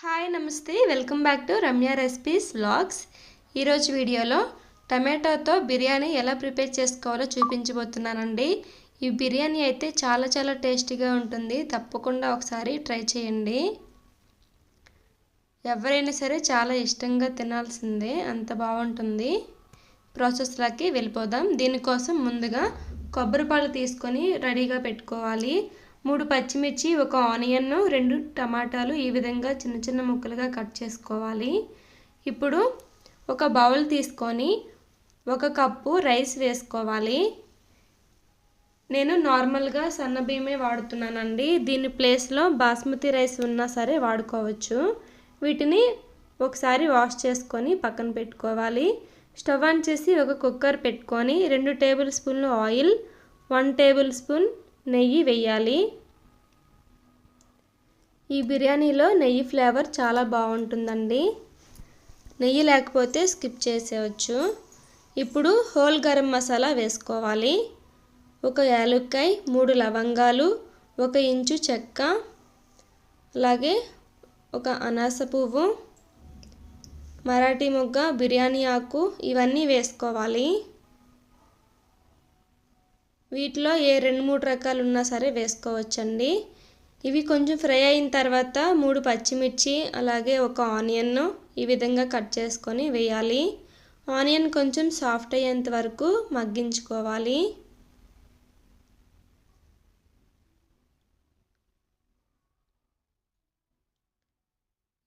Hi namaste. Welcome back to Ramya recipes vlogs. ఈరోజు వీడియోలో టమాటోతో బిర్యానీ ఎలా ప్రిపేర్ చేసుకోవాలో చూపించబోతున్నానండి. ఈ బిర్యానీ అయితే చాలా చాలా టేస్టీగా ఉంటుంది. తప్పకుండా ఒకసారి ట్రై చేయండి. ఎవరైనా సరే చాలా ఇష్టంగా తినాల్సిందే. అంత బాగుంటుంది. ప్రాసెస్లోకి వెళ్ళిపోదాం. దీనికోసం ముందుగా కొబ్బరి పాలు తీసుకొని రెడీగా పెట్టుకోవాలి. మూడు పచ్చిమిర్చి ఒక ఆనియన్ రెండు టమాటాలు ఈ విధంగా చిన్న చిన్న ముక్కలుగా కట్ చేసుకోవాలి. ఇప్పుడు ఒక బౌల్ తీసుకొని ఒక కప్పు రైస్ వేసుకోవాలి. నేను నార్మల్గా సన్న బియ్యమే వాడుతున్నానండి. దీని ప్లేస్లో బాస్మతి రైస్ ఉన్నా సరే వాడుకోవచ్చు. వీటిని ఒకసారి వాష్ చేసుకొని పక్కన పెట్టుకోవాలి. స్టవ్ ఆన్ చేసి ఒక కుక్కర్ పెట్టుకొని రెండు టేబుల్ స్పూన్లు ఆయిల్ వన్ టేబుల్ స్పూన్ నెయ్యి వేయాలి ఈ బిర్యానీలో నెయ్యి ఫ్లేవర్ చాలా బాగుంటుందండి. నెయ్యి లేకపోతే స్కిప్ చేసేయచ్చు. ఇప్పుడు హోల్ గరం మసాలా వేసుకోవాలి. ఒక యాలుక్కాయ మూడు లవంగాలు ఒక ఇంచు చెక్క అలాగే ఒక అనాస పువ్వు మరాఠీ మొగ్గ బిర్యానీ ఆకు ఇవన్నీ వేసుకోవాలి. వీటిలో ఏ రెండు మూడు రకాలు ఉన్నా సరే వేసుకోవచ్చండి. ఇవి కొంచెం ఫ్రై అయిన తర్వాత మూడు పచ్చిమిర్చి అలాగే ఒక ఆనియన్ను ఈ విధంగా కట్ చేసుకొని వేయాలి. ఆనియన్ కొంచెం సాఫ్ట్ అయ్యేంత వరకు మగ్గించుకోవాలి.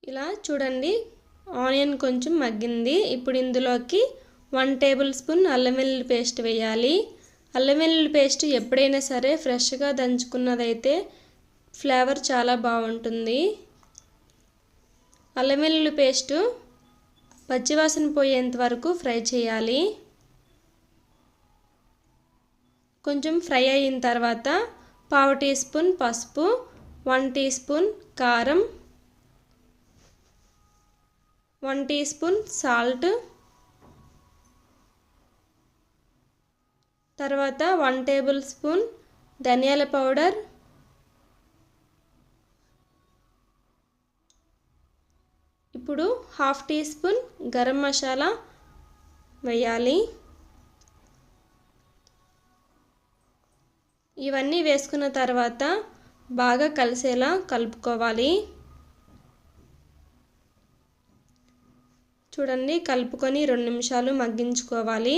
ఇలా చూడండి ఆనియన్ కొంచెం మగ్గింది. ఇప్పుడు ఇందులోకి వన్ టేబుల్ స్పూన్ అల్లం వెల్లుల్లి పేస్ట్ వేయాలి. అల్లం వెల్లుల్లి పేస్ట్ ఎప్పుడైనా సరే ఫ్రెష్గా దంచుకున్నదైతే ఫ్లేవర్ చాలా బాగుంటుంది. అల్లం వెల్లుల్లి పేస్టు పచ్చివాసన పోయేంత వరకు ఫ్రై చేయాలి. కొంచెం ఫ్రై అయిన తర్వాత పావు టీ స్పూన్ పసుపు వన్ టీ స్పూన్ కారం వన్ టీ స్పూన్ సాల్ట్ తర్వాత వన్ టేబుల్ స్పూన్ ధనియాల పౌడర్ ఇప్పుడు half teaspoon garam masala వేయాలి. ఇవన్నీ వేసుకున్న తర్వాత బాగా కలిసేలా కలుపుకోవాలి. చూడండి కలుపుకొని రెండు నిమిషాలు మగ్గించుకోవాలి.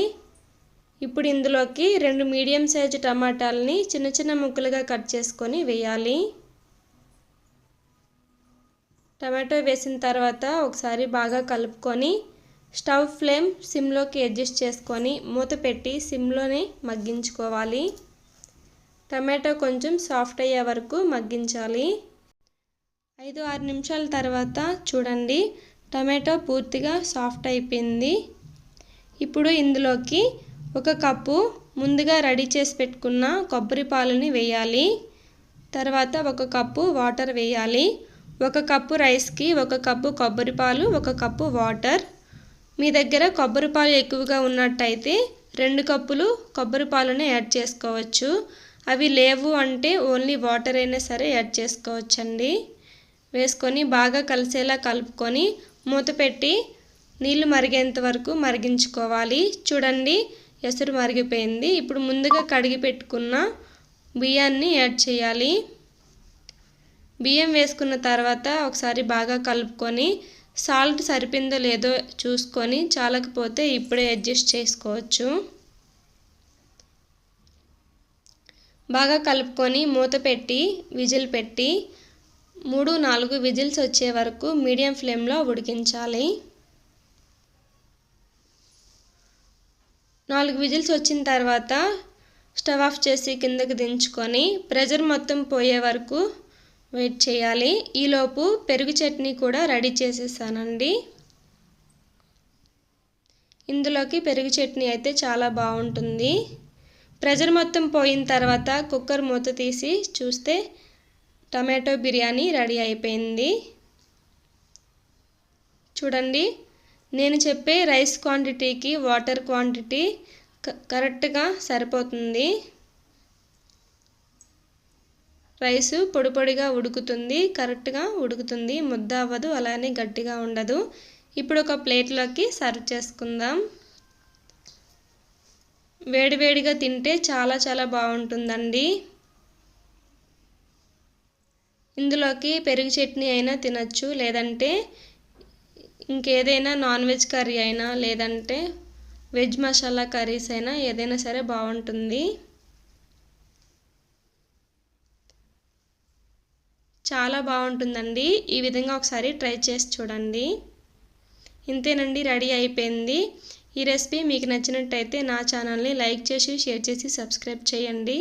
ఇప్పుడు ఇందులోకి రెండు మీడియం సైజు టమాటాలని చిన్న చిన్న ముక్కలుగా కట్ చేసుకొని వేయాలి. టమాటో వేసిన తర్వాత ఒకసారి బాగా కలుపుకొని స్టవ్ ఫ్లేమ్ సిమ్లోకి అడ్జస్ట్ చేసుకొని మూత పెట్టి సిమ్లోనే మగ్గించుకోవాలి. టమాటో కొంచెం సాఫ్ట్ అయ్యే వరకు మగ్గించాలి. ఐదు ఆరు నిమిషాల తర్వాత చూడండి టమాటో పూర్తిగా సాఫ్ట్ అయిపోయింది. ఇప్పుడు ఇందులోకి ఒక కప్పు ముందుగా రెడీ చేసి పెట్టుకున్న కొబ్బరి పాలని వేయాలి. తర్వాత ఒక కప్పు వాటర్ వేయాలి. ఒక కప్పు రైస్కి ఒక కప్పు కొబ్బరి పాలు ఒక కప్పు వాటర్ మీ దగ్గర కొబ్బరి పాలు ఎక్కువగా ఉన్నట్టయితే రెండు కప్పులు కొబ్బరి పాలను యాడ్ చేసుకోవచ్చు. అవి లేవు అంటే ఓన్లీ వాటర్ అయినా సరే యాడ్ చేసుకోవచ్చండి. వేసుకొని బాగా కలిసేలా కలుపుకొని మూత పెట్టి నీళ్ళు మరిగేంత వరకు మరిగించుకోవాలి. చూడండి ఎసురు మరిగిపోయింది. ఇప్పుడు ముందుగా కడిగి పెట్టుకున్న బియ్యాన్ని యాడ్ చేయాలి. బియ్యం వేసుకున్న తర్వాత ఒకసారి బాగా కలుపుకొని సాల్ట్ సరిపోయిందో లేదో చూసుకొని చాలకపోతే ఇప్పుడే అడ్జస్ట్ చేసుకోవచ్చు. బాగా కలుపుకొని మూత పెట్టి విజిల్ పెట్టి మూడు నాలుగు విజిల్స్ వచ్చే వరకు మీడియం ఫ్లేమ్లో ఉడికించాలి. నాలుగు విజిల్స్ వచ్చిన తర్వాత స్టవ్ ఆఫ్ చేసి కిందకి దించుకొని ప్రెజర్ మొత్తం పోయే వరకు వెయిట్ చేయాలి. ఈలోపు పెరుగు చట్నీ కూడా రెడీ చేసేసానండి. ఇందులోకి పెరుగు చట్నీ అయితే చాలా బాగుంటుంది. ప్రెజర్ మొత్తం పోయిన తర్వాత కుక్కర్ మూత తీసి చూస్తే టమాటో బిర్యానీ రెడీ అయిపోయింది. చూడండి. నేను చెప్పే రైస్ క్వాంటిటీకి వాటర్ క్వాంటిటీ కరెక్ట్గా సరిపోతుంది. రైస్ పొడి పొడిగా ఉడుకుతుంది కరెక్ట్గా ఉడుకుతుంది. ముద్ద అవ్వదు అలానే గట్టిగా ఉండదు. ఇప్పుడు ఒక ప్లేట్లోకి సర్వ్ చేసుకుందాం. వేడివేడిగా తింటే చాలా చాలా బాగుంటుందండి. ఇందులోకి పెరుగు చట్నీ అయినా తినచ్చు లేదంటే ఇంకేదైనా నాన్ వెజ్ కర్రీ అయినా లేదంటే వెజ్ మసాలా కర్రీస్ అయినా ఏదైనా సరే బాగుంటుంది. చాలా బాగుంటుందండి. ఈ విధంగా ఒకసారి ట్రై చేసి చూడండి. ఇంతేనండి రెడీ అయిపోయింది. ఈ రెసిపీ మీకు నచ్చినట్టయితే నా ఛానల్ని లైక్ చేసి షేర్ చేసి సబ్స్క్రైబ్ చేయండి.